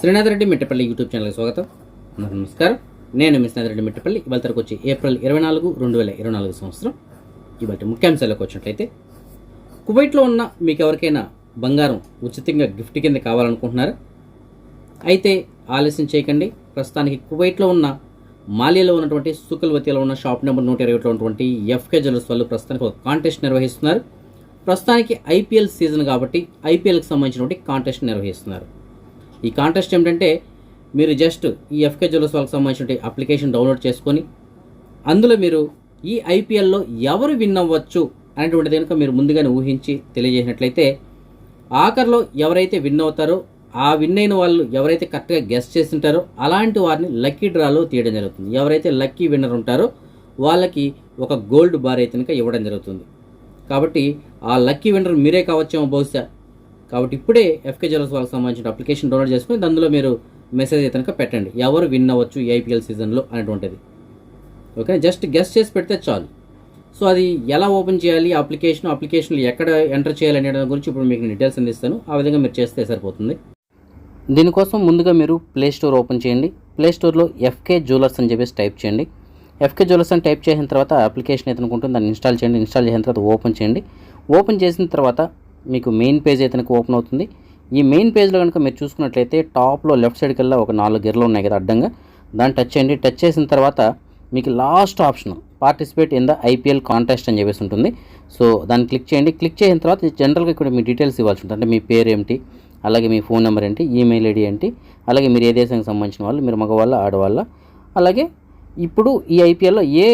Srinath Reddy Mittapalli YouTube ఛానల్కి స్వాగతం. నమస్కారం. నేను మీ రెడ్డి మిట్టపల్లి. ఇవాళ తరకు వచ్చి ఏప్రిల్ ఇరవై నాలుగు రెండు వేల ఇరవై నాలుగు సంవత్సరం. ఇవాటి ముఖ్యాంశాలకు వచ్చినట్లయితే కువైట్లో ఉన్న మీకు ఎవరికైనా బంగారం ఉచితంగా గిఫ్ట్ కింద కావాలనుకుంటున్నారా? అయితే ఆలస్యం చేయకండి. ప్రస్తుతానికి కువైట్లో ఉన్న మాలియాలో ఉన్నటువంటి సుకల్వతిలో ఉన్న షాప్ నెంబర్ నూట ఇరవై ఒకటిలో ఉన్నటువంటి ఎఫ్కే జ్యువెల్స్ వాళ్ళు ప్రస్తుతానికి ఒక కాంటెస్ట్ నిర్వహిస్తున్నారు. ప్రస్తుతానికి ఐపీఎల్ సీజన్ కాబట్టి ఐపీఎల్కి సంబంధించినటువంటి కాంటెస్ట్ నిర్వహిస్తున్నారు. ఈ కాంటెస్ట్ ఏమిటంటే మీరు జస్ట్ ఈ ఎఫ్కే జ్యువెలర్స్ వాళ్ళకి సంబంధించిన అప్లికేషన్ డౌన్లోడ్ చేసుకొని అందులో మీరు ఈ ఐపీఎల్లో ఎవరు విన్ అవ్వచ్చు అనేటువంటిది కనుక మీరు ముందుగానే ఊహించి తెలియజేసినట్లయితే ఆఖరిలో ఎవరైతే విన్ అవుతారో ఆ విన్ అయిన వాళ్ళు ఎవరైతే కరెక్ట్గా గెస్ట్ చేస్తుంటారో అలాంటి వారిని లక్కీ డ్రాలో తీయడం జరుగుతుంది. ఎవరైతే లక్కీ విన్నర్ ఉంటారో వాళ్ళకి ఒక గోల్డ్ బార్ అయితే కనుక ఇవ్వడం జరుగుతుంది. కాబట్టి ఆ లక్కీ విన్నర్ మీరే కావచ్చేమో బహుశా కాబట్టి ఇప్పుడే ఎఫ్కే జ్యువెల్స్ వాళ్ళకి సంబంధించిన అప్లికేషన్ డౌన్లోడ్ చేసుకుని అందులో మీరు మెసేజ్ అయితే కనుక పెట్టండి. ఎవరు విన్ అవ్వచ్చు ఏఐపిఎల్ ఐపీఎల్ సీజన్లో అనేటువంటిది. ఓకే జస్ట్ గెస్ట్ చేసి పెడితే చాలు. సో అది ఎలా ఓపెన్ చేయాలి? అప్లికేషన్ అప్లికేషన్లు ఎక్కడ ఎంటర్ చేయాలి అనే దాని గురించి ఇప్పుడు మీకు డీటెయిల్స్ అందిస్తాను ఆ విధంగా మీరు చేస్తే సరిపోతుంది. దీనికోసం ముందుగా మీరు ప్లే స్టోర్ ఓపెన్ చేయండి. ప్లే స్టోర్లో ఎఫ్కే జ్యువెలర్స్ అని చెప్పేసి టైప్ చేయండి. ఎఫ్కే జ్యువెలర్స్ అని టైప్ చేసిన తర్వాత అప్లికేషన్ అయితే అనుకుంటుంది దాన్ని ఇన్స్టాల్ చేయండి. ఇన్స్టాల్ చేసిన తర్వాత ఓపెన్ చేయండి. ఓపెన్ చేసిన తర్వాత మీకు మెయిన్ పేజ్ అయితే కనుక ఓపెన్ అవుతుంది. ఈ మెయిన్ పేజ్లో కనుక మీరు చూసుకున్నట్లయితే టాప్లో లెఫ్ట్ సైడ్ కల్లా ఒక నాలుగు గిర్రలు ఉన్నాయి కదా అడ్డంగా. దాన్ని టచ్ చేయండి. టచ్ చేసిన తర్వాత మీకు last option participate in the IPL contest అని చెప్పేసి ఉంటుంది. సో దాన్ని క్లిక్ చేయండి. క్లిక్ చేసిన తర్వాత జనరల్గా ఇక్కడ మీ డీటెయిల్స్ ఇవ్వాల్సి ఉంటుంది. అంటే మీ పేరు ఏమిటి అలాగే మీ ఫోన్ నెంబర్ ఏంటి? ఈమెయిల్ ఐడి ఏంటి? అలాగే మీరు ఏ దేశానికి సంబంధించిన వాళ్ళు? మీరు మగవాళ్ళ ఆడవాళ్ళ? అలాగే ఇప్పుడు ఈ ఐపీఎల్లో ఏ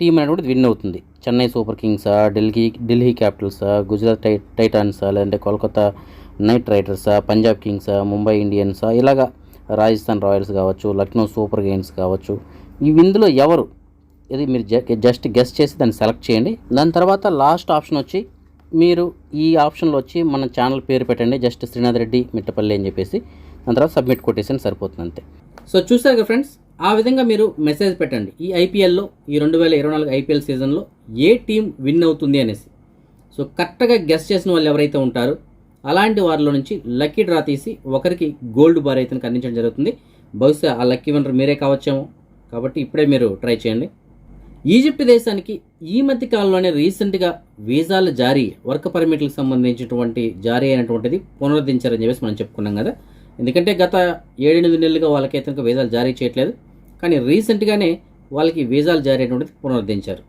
టీం అనేటువంటిది విన్ అవుతుంది. చెన్నై సూపర్ కింగ్సా ఢిల్లీ ఢిల్లీ క్యాపిటల్సా గుజరాత్ టై టైటాన్సా లేదంటే కోల్కతా నైట్ రైడర్సా పంజాబ్ కింగ్సా ముంబై ఇండియన్సా ఇలాగా రాజస్థాన్ రాయల్స్ కావచ్చు లక్నో సూపర్ గేమ్స్ కావచ్చు. ఇవి ఇందులో ఎవరు? ఇది మీరు జ- జస్ట్ గెస్ట్ చేసి దాన్ని సెలెక్ట్ చేయండి. దాని తర్వాత లాస్ట్ ఆప్షన్ వచ్చి మీరు ఈ ఆప్షన్లో వచ్చి మన ఛానల్ పేరు పెట్టండి. జస్ట్ శ్రీనాథ్ రెడ్డి మిట్టపల్లి అని చెప్పేసి. దాని తర్వాత సబ్మిట్ కొట్టేసి సరిపోతుంది అంతే సో చూసాక ఫ్రెండ్స్ ఆ విధంగా మీరు మెసేజ్ పెట్టండి. ఈ ఐపీఎల్లో ఈ రెండు వేల ఇరవై నాలుగు ఐపీఎల్ సీజన్లో ఏ టీం విన్ అవుతుంది అనేసి. సో కరెక్ట్గా గెస్ట్ చేసిన వాళ్ళు ఎవరైతే ఉంటారో అలాంటి వారిలో నుంచి లక్కీ డ్రా తీసి ఒకరికి గోల్డ్ బార్ అయితే అందించడం జరుగుతుంది. బహుశా ఆ లక్కీ విన్నర్ మీరే కావచ్చేమో. కాబట్టి ఇప్పుడే మీరు ట్రై చేయండి. ఈజిప్ట్ దేశానికి ఈ మధ్య కాలంలోనే రీసెంట్గా వీసాల జారీ వర్క్ పర్మిట్లకు సంబంధించినటువంటి జారీ అయినటువంటిది పునరుద్ధరించారని చెప్పేసి మనం చెప్పుకున్నాం కదా. ఎందుకంటే గత ఏడెనిమిది నెలలుగా వాళ్ళకైతే కనుక వీసాలు జారీ చేయట్లేదు. కానీ రీసెంట్గానే వాళ్ళకి వీసాలు జారీ అయినటువంటిది పునరుద్ధరించారు.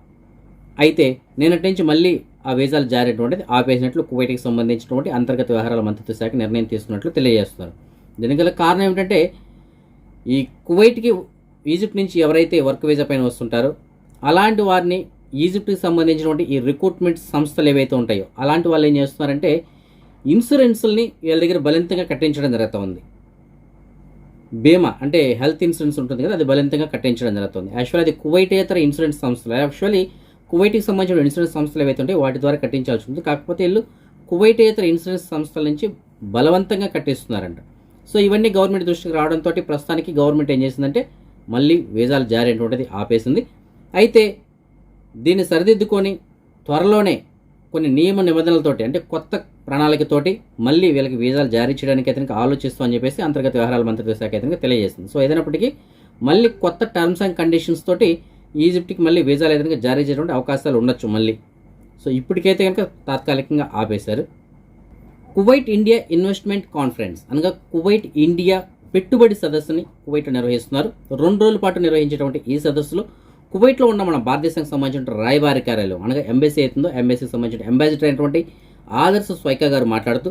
అయితే నిన్నటి నుంచి మళ్ళీ ఆ వీసాలు జారీ అయినటువంటిది ఆపేసినట్లు కువైట్కి సంబంధించినటువంటి అంతర్గత వ్యవహారాల మంత్రిత్వ శాఖ నిర్ణయం తీసుకున్నట్లు తెలియజేస్తున్నారు. దీనికి గల కారణం ఏమిటంటే ఈ కువైట్కి ఈజిప్ట్ నుంచి ఎవరైతే వర్క్ వీసా పైన వస్తుంటారో అలాంటి వారిని ఈజిప్ట్కి సంబంధించినటువంటి ఈ రిక్రూట్మెంట్ సంస్థలు ఏవైతే ఉంటాయో అలాంటి వాళ్ళు ఏం చేస్తున్నారంటే ఇన్సూరెన్స్ని వీళ్ళ దగ్గర బలంతంగా కట్టించడం జరుగుతూ ఉంది బీమా అంటే హెల్త్ ఇన్సూరెన్స్ ఉంటుంది కదా అది బలంతంగా కట్టించడం జరుగుతుంది. యాక్చువల్లీ అది కువైటేతర ఇన్సూరెన్స్ సంస్థలు యాక్చువల్లీ కువైట్కి సంబంధించిన ఇన్సూరెన్స్ సంస్థలు ఏవైతే ఉంటాయి వాటి ద్వారా కట్టించాల్సి ఉంటుంది. కాకపోతే వీళ్ళు కువైటేతర ఇన్సూరెన్స్ సంస్థల నుంచి బలవంతంగా కట్టిస్తున్నారంట. సో ఇవన్నీ గవర్నమెంట్ దృష్టికి రావడంతో ప్రస్తుతానికి గవర్నమెంట్ ఏం చేసిందంటే మళ్ళీ వీజాలు జారీ అయినటువంటిది ఆపేసింది. అయితే దీన్ని సరిదిద్దుకొని త్వరలోనే కొన్ని నియమ నిబంధనలతోటి అంటే కొత్త ప్రణాళికతోటి మళ్ళీ వీళ్ళకి వీసాలు జారీ చేయడానికి అయితే ఆలోచిస్తాం అని చెప్పేసి అంతర్గత వ్యవహారాల మంత్రిత్వ శాఖ అయితే తెలియజేసింది సో ఏదైనప్పటికీ మళ్ళీ కొత్త టర్మ్స్ అండ్ కండిషన్స్ తోటి ఈజిప్ట్కి మళ్ళీ వీసాలు ఏదైనా జారీ చేయడానికి అవకాశాలు ఉండొచ్చు మళ్ళీ. సో ఇప్పటికైతే కనుక తాత్కాలికంగా ఆపేశారు. కువైట్ ఇండియా ఇన్వెస్ట్మెంట్ కాన్ఫరెన్స్ అనగా కువైట్ ఇండియా పెట్టుబడి సదస్సుని కువైట్ నిర్వహిస్తున్నారు. రెండు రోజుల పాటు నిర్వహించేటువంటి ఈ సదస్సులో కువైట్లో ఉన్న మన భారతదేశానికి సంబంధించిన రాయబారి కార్యాలయం అనగా ఎంబెసీ అవుతుందో ఎంబెసీకి సంబంధించిన అంబాసిడర్ అయినటువంటి ఆదర్శ స్వైక గారు మాట్లాడుతూ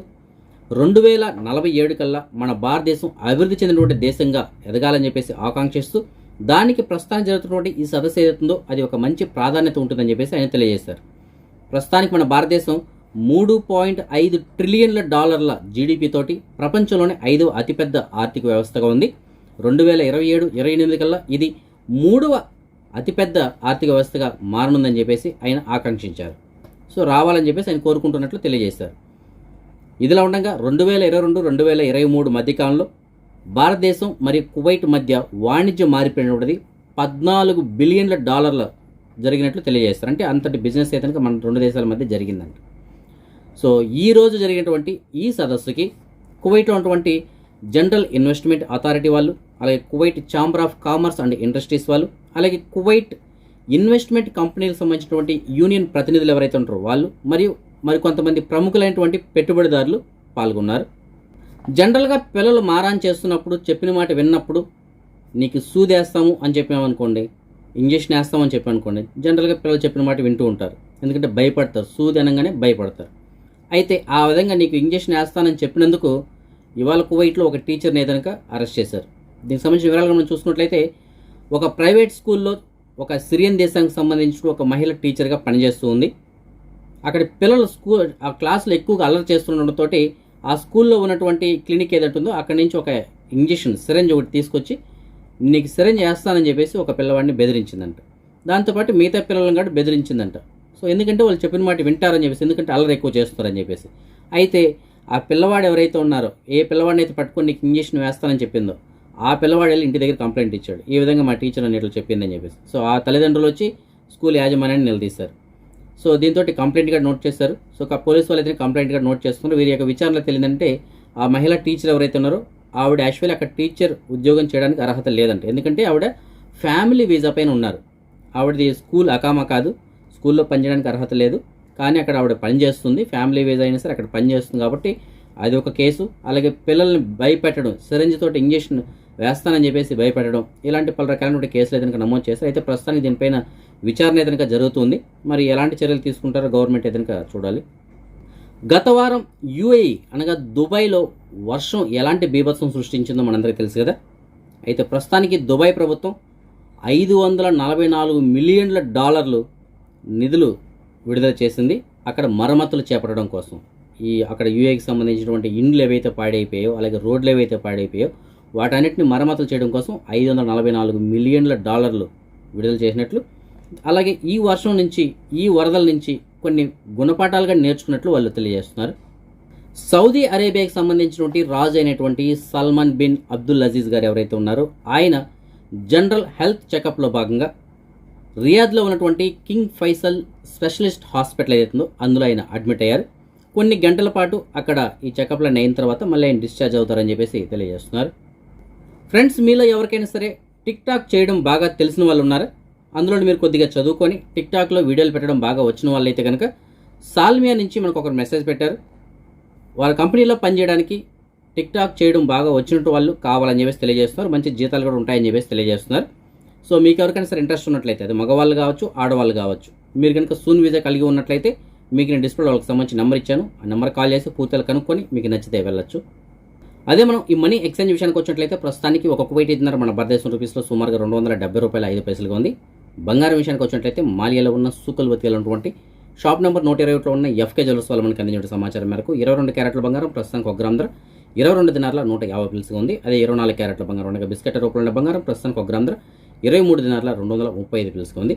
రెండు వేల నలభై ఏడు కల్లా మన భారతదేశం అభివృద్ధి చెందినటువంటి దేశంగా ఎదగాలని చెప్పేసి ఆకాంక్షిస్తూ దానికి ప్రస్తుతానికి జరుగుతున్నటువంటి ఈ సదస్సు ఏదైతుందో అది ఒక మంచి ప్రాధాన్యత ఉంటుందని చెప్పేసి ఆయన తెలియజేశారు. ప్రస్తుతానికి మన భారతదేశం మూడు పాయింట్ ఐదు ట్రిలియన్ల డాలర్ల జీడిపి తోటి ప్రపంచంలోనే ఐదవ అతిపెద్ద ఆర్థిక వ్యవస్థగా ఉంది. రెండు వేల ఇరవై ఏడు ఇరవై ఎనిమిది కల్లా ఇది మూడవ అతిపెద్ద ఆర్థిక వ్యవస్థగా మారనుందని చెప్పేసి ఆయన ఆకాంక్షించారు. సో రావాలని చెప్పేసి ఆయన కోరుకుంటున్నట్లు తెలియజేశారు. ఇదిలా ఉండగా రెండు వేల ఇరవై రెండు రెండు వేల ఇరవై మూడు మధ్యకాలంలో భారతదేశం మరియు కువైట్ మధ్య వాణిజ్య మారిపోయినటువంటిది పద్నాలుగు బిలియన్ల డాలర్ల జరిగినట్లు తెలియజేస్తారు అంటే అంతటి బిజినెస్ అయితే మన రెండు దేశాల మధ్య జరిగిందంట. సో ఈ రోజు జరిగినటువంటి ఈ సదస్సుకి కువైట్లో ఉన్నటువంటి జనరల్ ఇన్వెస్ట్మెంట్ అథారిటీ వాళ్ళు అలాగే Kuwait chamber of commerce and industries వాళ్ళు అలాగే కువైట్ ఇన్వెస్ట్మెంట్ కంపెనీలకు సంబంధించినటువంటి యూనియన్ ప్రతినిధులు ఎవరైతే ఉంటారో వాళ్ళు మరియు మరి కొంతమంది ప్రముఖులైనటువంటి పెట్టుబడిదారులు పాల్గొన్నారు. జనరల్గా పిల్లలు మారాన్ చేస్తున్నప్పుడు చెప్పిన మాట విన్నప్పుడు నీకు సూదేస్తాము అని చెప్పామనుకోండి ఇంజక్షన్ వేస్తామని చెప్పామనుకోండి జనరల్గా పిల్లలు చెప్పిన మాట వింటూ ఉంటారు. ఎందుకంటే భయపడతారు సూది అనగానే భయపడతారు. అయితే ఆ విధంగా నీకు ఇంజక్షన్ వేస్తానని చెప్పినందుకు ఇవాళ కువైట్లో ఒక టీచర్ని ఏదనక అరెస్ట్ చేశారు. దీనికి సంబంధించిన వివరాలు మనం చూసుకున్నట్లయితే ఒక ప్రైవేట్ స్కూల్లో ఒక సిరియన్ దేశానికి సంబంధించిన ఒక మహిళ టీచర్గా పనిచేస్తూ ఉంది అక్కడ పిల్లలు స్కూల్ ఆ క్లాసులో ఎక్కువగా అల్లరి చేస్తుండటంతో ఆ స్కూల్లో ఉన్నటువంటి క్లినిక్ ఏదైతే ఉందో అక్కడి నుంచి ఒక ఇంజెక్షన్ సిరంజ్ ఒకటి తీసుకొచ్చి నీకు సిరంజ్ వేస్తానని చెప్పేసి ఒక పిల్లవాడిని బెదిరించిందంట. దాంతోపాటు మిగతా పిల్లలను కూడా బెదిరించిందంట. సో ఎందుకంటే వాళ్ళు చెప్పిన మాట వింటారని చెప్పేసి ఎందుకంటే అల్లరి ఎక్కువ చేస్తారని చెప్పేసి. అయితే ఆ పిల్లవాడు ఎవరైతే ఉన్నారో ఏ పిల్లవాడిని అయితే పట్టుకొని నీకు ఇంజెక్షన్ వేస్తానని చెప్పిందో ఆ పిల్లవాడు వెళ్ళి ఇంటి దగ్గర కంప్లైంట్ ఇచ్చాడు. ఈ విధంగా మా టీచర్ అని ఇట్లా చెప్పిందని చెప్పేసి. సో ఆ తల్లిదండ్రులు వచ్చి స్కూల్ యాజమాన్యాన్ని నిలదీశారు. సో దీంతో కంప్లైంట్ కూడా నోట్ చేశారు. సో క- పోలీసు వాళ్ళు అయితే కంప్లైంట్ కూడా నోట్ చేస్తున్నారు. వీరి యొక్క విచారణలో తెలియదంటే ఆ మహిళా టీచర్ ఎవరైతే ఉన్నారో ఆవిడ యాక్చువల్లీ అక్కడ టీచర్ ఉద్యోగం చేయడానికి అర్హత లేదంట. ఎందుకంటే ఆవిడ ఫ్యామిలీ వీజా పైన ఉన్నారు. ఆవిడది స్కూల్ అకామా కాదు. స్కూల్లో పనిచేయడానికి అర్హత లేదు. కానీ అక్కడ ఆవిడ పనిచేస్తుంది. ఫ్యామిలీ వీజా అయినా సరే అక్కడ పనిచేస్తుంది కాబట్టి అది ఒక కేసు. అలాగే పిల్లల్ని భయపెట్టడం సిరంజ్ తోటి ఇంజెక్షన్ వేస్తానని చెప్పేసి భయపెట్టడం ఇలాంటి పలు రకాలైన కేసులు ఏదైనా నమోదు చేస్తారు అయితే ప్రస్తుతానికి దీనిపైన విచారణ ఏదైనా జరుగుతుంది. మరి ఎలాంటి చర్యలు తీసుకుంటారో గవర్నమెంట్ ఏదైనా చూడాలి. గత వారం యుఏఈ అనగా దుబాయ్లో వర్షం ఎలాంటి బీభత్సం సృష్టించిందో మనందరికీ తెలుసు కదా. అయితే ప్రస్తుతానికి దుబాయ్ ప్రభుత్వం ఐదు వందల నలభై నాలుగు మిలియన్ల డాలర్లు నిధులు విడుదల చేసింది. అక్కడ మరమ్మతులు చేపట్టడం కోసం. ఈ అక్కడ యూఏకి సంబంధించినటువంటి ఇండ్లు ఏవైతే పాడైపోయాయో అలాగే రోడ్లు ఏవైతే పాడైపోయాయో వాటన్నిటిని మరమ్మతులు చేయడం కోసం ఐదు వందల నలభై నాలుగు మిలియన్ల డాలర్లు విడుదల చేసినట్లు అలాగే ఈ వర్షం నుంచి ఈ వరదల నుంచి కొన్ని గుణపాఠాలుగా నేర్చుకున్నట్లు వాళ్ళు తెలియజేస్తున్నారు. సౌదీ అరేబియాకి సంబంధించినటువంటి రాజు అయినటువంటి సల్మాన్ బిన్ అబ్దుల్ అజీజ్ గారు ఎవరైతే ఉన్నారో ఆయన జనరల్ హెల్త్ చెకప్లో భాగంగా రియాద్లో ఉన్నటువంటి కింగ్ ఫైసల్ స్పెషలిస్ట్ హాస్పిటల్ ఏదైతుందో అందులో ఆయన అడ్మిట్ అయ్యారు. కొన్ని గంటల పాటు అక్కడ ఈ చెకప్లను అయిన తర్వాత మళ్ళీ ఆయన డిశ్చార్జ్ అవుతారని చెప్పేసి తెలియజేస్తున్నారు. ఫ్రెండ్స్ మీలో ఎవరికైనా సరే టిక్ టాక్ చేయడం బాగా తెలిసిన వాళ్ళు ఉన్నారా? అందులో మీరు కొద్దిగా చదువుకొని టిక్ టాక్లో వీడియోలు పెట్టడం బాగా వచ్చిన వాళ్ళైతే కనుక సాల్మియా నుంచి మనకు ఒకరు మెసేజ్ పెట్టారు. వాళ్ళ కంపెనీలో పనిచేయడానికి టిక్ టాక్ చేయడం బాగా వచ్చినట్టు వాళ్ళు కావాలని చెప్పేసి తెలియజేస్తున్నారు. మంచి జీతాలు కూడా ఉంటాయని చెప్పేసి తెలియజేస్తున్నారు. సో మీకు ఎవరికైనా సరే ఇంట్రెస్ట్ ఉన్నట్లయితే అది మగవాళ్ళు కావచ్చు ఆడవాళ్ళు కావచ్చు మీరు కనుక సూన్ వీజా కలిగి ఉన్నట్లయితే మీకు నేను డిస్ప్లే వాళ్ళకి సంబంధించి నెంబర్ ఇచ్చాను. ఆ నెంబర్ కాల్ చేసి పూర్తిగా కనుక్కొని మీకు నచ్చితే వెళ్ళొచ్చు. అదే మనం ఈ మనీ ఎక్స్చేంజ్ విషయానికి వచ్చినట్లయితే ప్రస్తుతానికి ఒక కువైట్ ఇద్దరు మన భారతదేశం రూపీస్లో సుమారుగా రెండు వందల డెబ్బై రూపాయల ఐదు పైసలుగా ఉంది. బంగారం విషయానికి వచ్చినట్లయితే మాలియాలో ఉన్న సూకల్ వతిలో ఉన్నటువంటి షాప్ నెంబర్ నూట ఇరవై ఒకటిలో ఉన్న ఎఫ్కే జ్యువెల్స్ వాళ్ళు మనకి అందించిన సమాచారం మేరకు ఇరవై రెండు క్యారెట్ల బంగారం ప్రస్తుతానికి ఒక గ్రామ్ ధర ఇరవై రెండు దినార్ల నూట యాభై పిలుసుగా ఉంది. అదే ఇరవై నాలుగు క్యారెట్ల బంగారం ఉండగా బిస్కెట్ రూపంలో ఉన్న బంగారం ప్రస్తుతానికి ఒక గ్రామ్ ధర ఇరవై మూడు దినార్ల రెండు వందల ముప్పై ఐదు పిలుసుగా ఉంది.